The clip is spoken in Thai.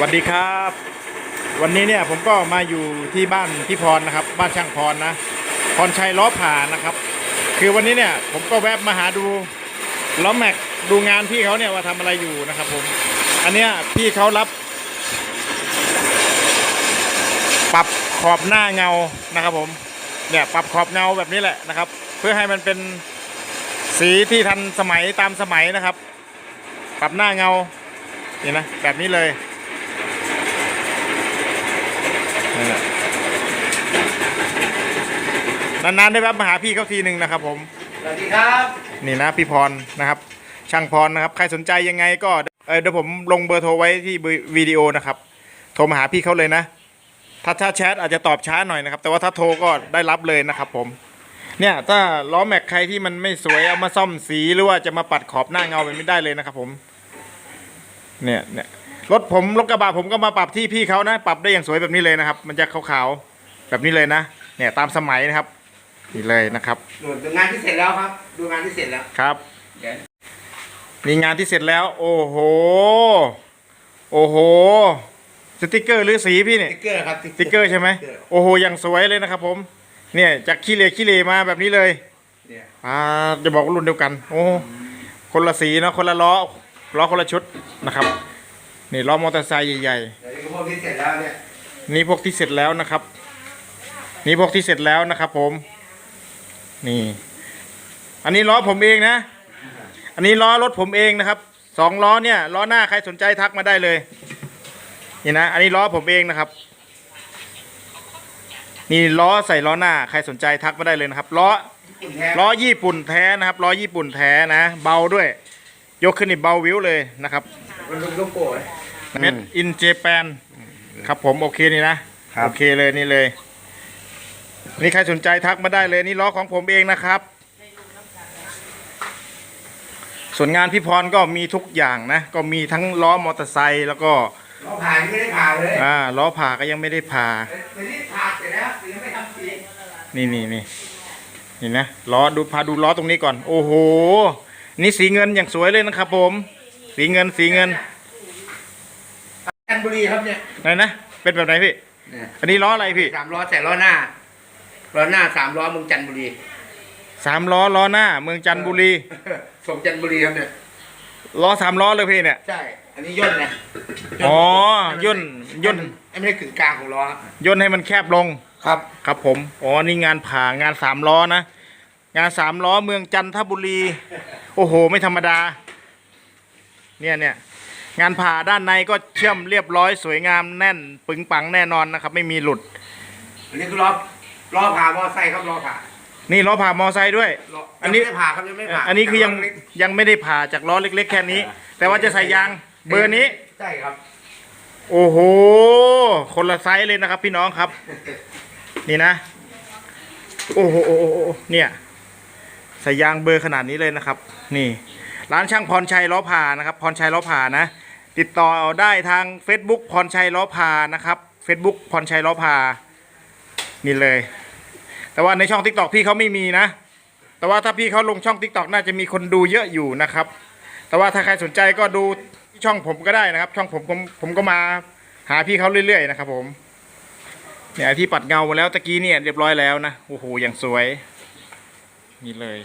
วัสดีครับ วันนี้เนี่ยผมก็มาอยู่ที่บ้านพี่พรนะครับ บ้านช่างพรนะพรชัยล้อผ่านะครับ คือวันนี้เนี่ยผมก็แวะมาหาดูล้อแม็กดูงานพี่เขาเนี่ยว่าทำอะไรอยู่นะครับผมอันเนี้ยพี่เขารับ ปรับขอบหน้าเงานะครับ ผมเนี่ยปรับขอบเงาแบบนี้แหละนะครับ เพื่อให้มันเป็นสีที่ทันสมัยตามสมัยนะครับ ปรับหน้าเงานี่นะแบบนี้เลย นั่นแหละนานๆได้แวะมาหาพี่เขาทีหนึ่งนะครับ ผมสวัสดีครับนี่นะพี่พรนะครับ ช่างพรนะครับ ใครสนใจยังไงก็เออเดี๋ยวผมลงเบอร์โทรไว้ที่วิดีโอนะครับ โทรมาหาพี่เขาเลยนะถ้าถ้าแชทอาจจะตอบช้าหน่อยนะครับ แต่ว่าถ้าโทรก็ได้รับเลยนะครับ ผม เนี่ยถ้าล้อแม็กใครที่มันไม่สวยเอามาซ่อมสีหรือว่าจะมาปัดขอบหน้าเงาแบบนี้ได้เลยนะครับ ผม เนี่ยเนี่ย รถผมรถกระบะผมก็มาปรับที่พี่เขานะ ปรับได้อย่างสวยแบบนี้เลยนะครับ มันจะขาวๆแบบนี้เลยนะเนี่ยตามสมัยนะครับนี่เลยนะครับหนูดูงานที่เสร็จแล้วครับ ดูงานที่เสร็จแล้วครับเดี๋ยวนี่งานที่เสร็จแล้ว โอ้โห โอ้โห สติกเกอร์หรือสีพี่สเนี่ยติ๊กเกอร์ครับสติกเกอร์ใช่ไหมสติ๊กเกอร์โอ้โหอย่างสวยเลยนะครับผม เนี่ยจากขี้เลขี้เลมาแบบนี้เลยเนี่ยอ่าจะบอกว่ารุ่นเดียวกัน โอ้คนละสีเนาะคนละล้อล้อคนละชุดนะครับ นี่ล้อมอเตอร์ไซค์ใหญ่เดี๋ยวนี้ก็พวกที่เสร็จแล้วเนี่ยๆนี่พวกที่เสร็จแล้วนะครับ นี่พวกที่เสร็จแล้วนะครับผม นี่ อันนี้ล้อผมเองนะ อันนี้ล้อรถผมเองนะครับ สองล้อเนี่ยล้อหน้าใครสนใจทักมาได้เลย นี่นะ อันนี้ล้อผมเองนะครับ นี่ล้อใส่ล้อหน้าใครสนใจทักมาได้เลยนะครับล้อ ญี่ปุ่นแท้ล้อญี่ปุ่นแท้นะครับล้อญี่ปุ่นแท้นะ เบาด้วย ยกขึ้นนี่เบาวิวเลยนะครับมันลูกลูกโก้ยเม็ดอินเจแปนครับผมโอเคนี่นะครับโอเคเลยนี่เลย นี่ใครสนใจทักมาได้เลยนี่ล้อของผมเองนะครับ ส่วนงานพี่พรก็มีทุกอย่างนะ ก็มีทั้งล้อมอเตอร์ไซค์แล้วก็เราผ่ายังไม่ได้ผ่าเลยอ่าล้อผ่าก็ยังไม่ได้ผ่าเดี๋ยวนี้ผ่าเสร็จแล้วยังไม่ทำสีนี่นี่นี่นี่นะล้อดูพาดูล้อตรงนี้ก่อน โอ้โห นี่สีเงินอย่างสวยเลยนะครับ ผม สีเงินสีเงินจันทบุรีครับเนี่ยไหนนะเป็นแบบไหนพี่ เนี่ยอันนี้ล้ออะไรพี่สามล้อแต่ล้อหน้าล้อหน้าสามล้อเมึงจันทบุรีสามล้อล้อหน้า เมืองจันทบุรีส่งจันทบุรีครับเนี่ยล้อสามล้อเลยพี่เนี่ย ใช่ อันนี้ย่นนะอ๋อย่นย่นไอ้ไม่ได้กึ่งกลางของล้อครับย่นให้มันแคบลงครับ ครับผม อ๋อ นี่งานผ่างานสามล้อนะ งานสามล้อเมืองจันทบุรี โอ้โห ไม่ธรรมดา เนี่ยเนี่ยงานผ่าด้านในก็เชื่อมเรียบร้อยสวยงามแน่น ปึงปังแน่นอนนะครับ ไม่มีหลุด อันนี้คือล้อล้อผ่ามอไซค์ครับล้อผ่านี่ล้อผ่ามอไซค์ด้วย ล้อันนี้ยังไม่ได้ผ่าครับยังไม่ได้ผ่าอันนี้คือยังยังไม่ได้ผ่าจากล้อเล็ก ๆ แค่นี้ แต่ว่าจะใส่ยางเบอร์นี้ ใช่ครับโอ้โห คนละไซส์เลยนะครับพี่น้องครับ นี่นะ โอ้โหโอ้โหโอ้โหเนี่ย ใส่ยางเบอร์ขนาดนี้เลยนะครับ นี่ ร้านช่างพรชัยล้อผ่านะครับ พรชัยล้อผ่านะ ติดต่อได้ทาง Facebook พรชัยล้อผ่านะครับ Facebook พรชัยล้อผ่านี่เลย แต่ว่าในช่อง TikTok พี่เขาไม่มีนะ แต่ว่าถ้าพี่เขาลงช่อง TikTok น่าจะมีคนดูเยอะอยู่นะครับ แต่ว่าถ้าใครสนใจก็ดูช่องผมก็ได้นะครับ ช่องผมผมผมก็มาหาพี่เขาเรื่อยๆนะครับผมเนี่ยที่ปัดเงามาแล้วตะกี้เนี่ยเรียบร้อยแล้วนะโอ้โหอย่างสวย มีเลย